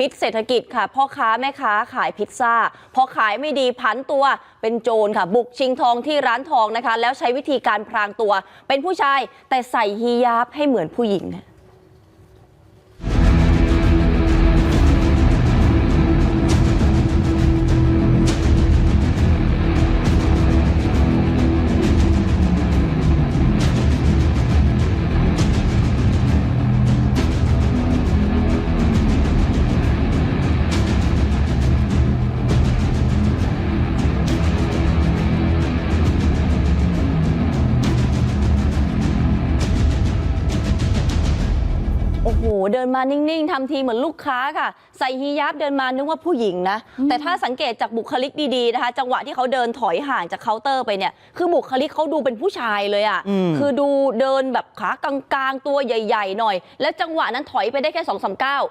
พิษเศรษฐกิจค่ะ พ่อค้าแม่ค้าขายพิซซ่า พอขายไม่ดีพันตัวเป็นโจรค่ะ บุกชิงทองที่ร้านทองนะคะ แล้วใช้วิธีการพรางตัว เป็นผู้ชายแต่ใส่ฮียาบให้เหมือนผู้หญิงเนี่ย โหเดินมานิ่ง ๆทำทีเหมือนลูกค้าค่ะ ใส่ฮียาบเดินมานึกว่าผู้หญิงนะ แต่ถ้าสังเกตจากบุคลิกดีๆนะคะ จังหวะที่เขาเดินถอยห่างจากเคาน์เตอร์ไปเนี่ยคือบุคลิกเขาดูเป็นผู้ชายเลยอะ่ะอืมคือดูเดินแบบขากลางๆตัวใหญ่ ๆ หน่อย แล้วจังหวะนั้นถอยไปได้แค่2อสาก้าว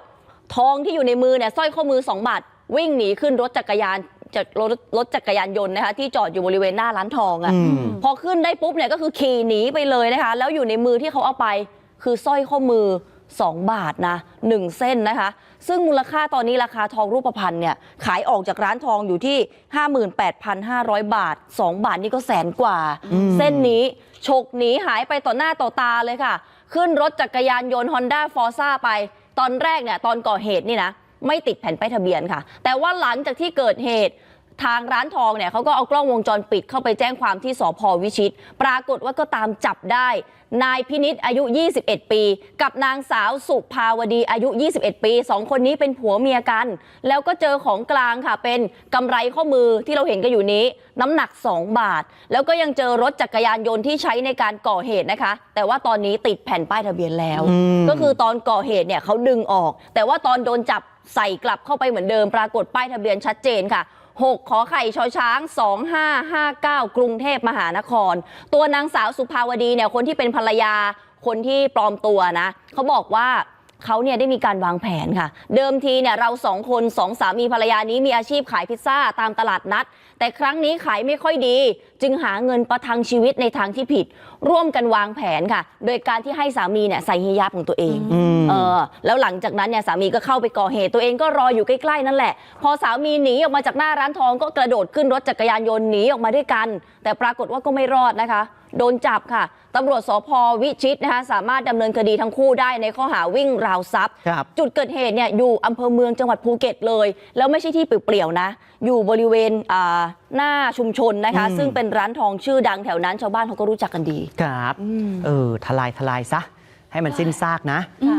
ทองที่อยู่ในมือเนี่ยสร้อยข้อมือ2บาทวิ่งหนีขึ้นรถจักรยานจากรถรถจักรยานยนต์นะคะที่จอดอยู่บริเวณหน้าร้านทองอะอืมพอขึ้นได้ปุ๊บเนี่ยก็คือขี่หนีไปเลยนะคะ แล้วอยู่ในมือที่เขาเอาไป คือสร้อยข้อมือ 2 บาทนะ 1 เส้นนะคะ ซึ่งมูลค่าตอนนี้ราคาทองรูปพรรณเนี่ยขายออกจากร้านทองอยู่ที่ 58,500 บาท 2 บาทนี่ก็แสนกว่า เส้นนี้ฉกหนีหายไปต่อหน้าต่อตาเลยค่ะ ขึ้นรถจักรยานยนต์ Honda f o r z a ไป ตอนแรกเนี่ยตอนก่อเหตุนี่นะ ไม่ติดแผ่นป้ายทะเบียนค่ะ แต่ว่าหลังจากที่เกิดเหตุ ทางร้านทองเนี่ยเขาก็เอากล้องวงจรปิดเข้าไปแจ้งความที่สพวิชิต ปรากฏว่าก็ตามจับได้ นายพินิษอายุ 21 ปี กับนางสาวสุภาวดีอายุ 21 ปีสองคนนี้เป็นผัวเมียกัน แล้วก็เจอของกลางค่ะเป็นกำไรข้อมือที่เราเห็นกันอยู่นี้ น้ำหนัก 2 บาท แล้วก็ยังเจอรถจักรยานยนต์ที่ใช้ในการก่อเหตุนะคะ แต่ว่าตอนนี้ติดแผ่นป้ายทะเบียนแล้วอืมก็คือตอนก่อเหตุเนี่ยเขาดึงออก แต่ว่าตอนโดนจับใส่กลับเข้าไปเหมือนเดิม ปรากฏป้ายทะเบียนชัดเจนค่ะ 6 ขอไข่ชอช้าง 2559 กรุงเทพมหานคร ตัวนางสาวสุภาวดีเนี่ยคนที่เป็นภรรยาคนที่ปลอมตัวนะเขาบอกว่า เขาเนี่ยได้มีการวางแผนค่ะ เดิมทีเนี่ยเราสองคนสองสามีภรรยานี้มีอาชีพขายพิซซ่าตามตลาดนัด แต่ครั้งนี้ขายไม่ค่อยดี จึงหาเงินประทังชีวิตในทางที่ผิด ร่วมกันวางแผนค่ะ โดยการที่ให้สามีเนี่ยใส่ฮิญาบของตัวเองอืมเออแล้วหลังจากนั้นเนี่ยสามีก็เข้าไปก่อเหตุตัวเองก็รออยู่ใกล้ๆนั่นแหละ พอสามีหนีออกมาจากหน้าร้านทองก็กระโดดขึ้นรถจักรยานยนต์หนีออกมาด้วยกัน แต่ปรากฏว่าก็ไม่รอดนะคะ โดนจับค่ะตำรวจสพวิชิตนะคะสามารถดำเนินคดีทั้งคู่ได้ในข้อหาวิ่งราวทรัพย์ ครับ จุดเกิดเหตุเนี่ยอยู่อำเภอเมืองจังหวัดภูเก็ตเลย แล้วไม่ใช่ที่เปลี่ยวๆนะ อยู่บริเวณอ่าหน้าชุมชนนะคะ อืม ซึ่งเป็นร้านทองชื่อดังแถวนั้นชาวบ้านเขาก็รู้จักกันดี ครับ เออ ทลายทลายซะ ให้มันสิ้นซากนะ ค่ะ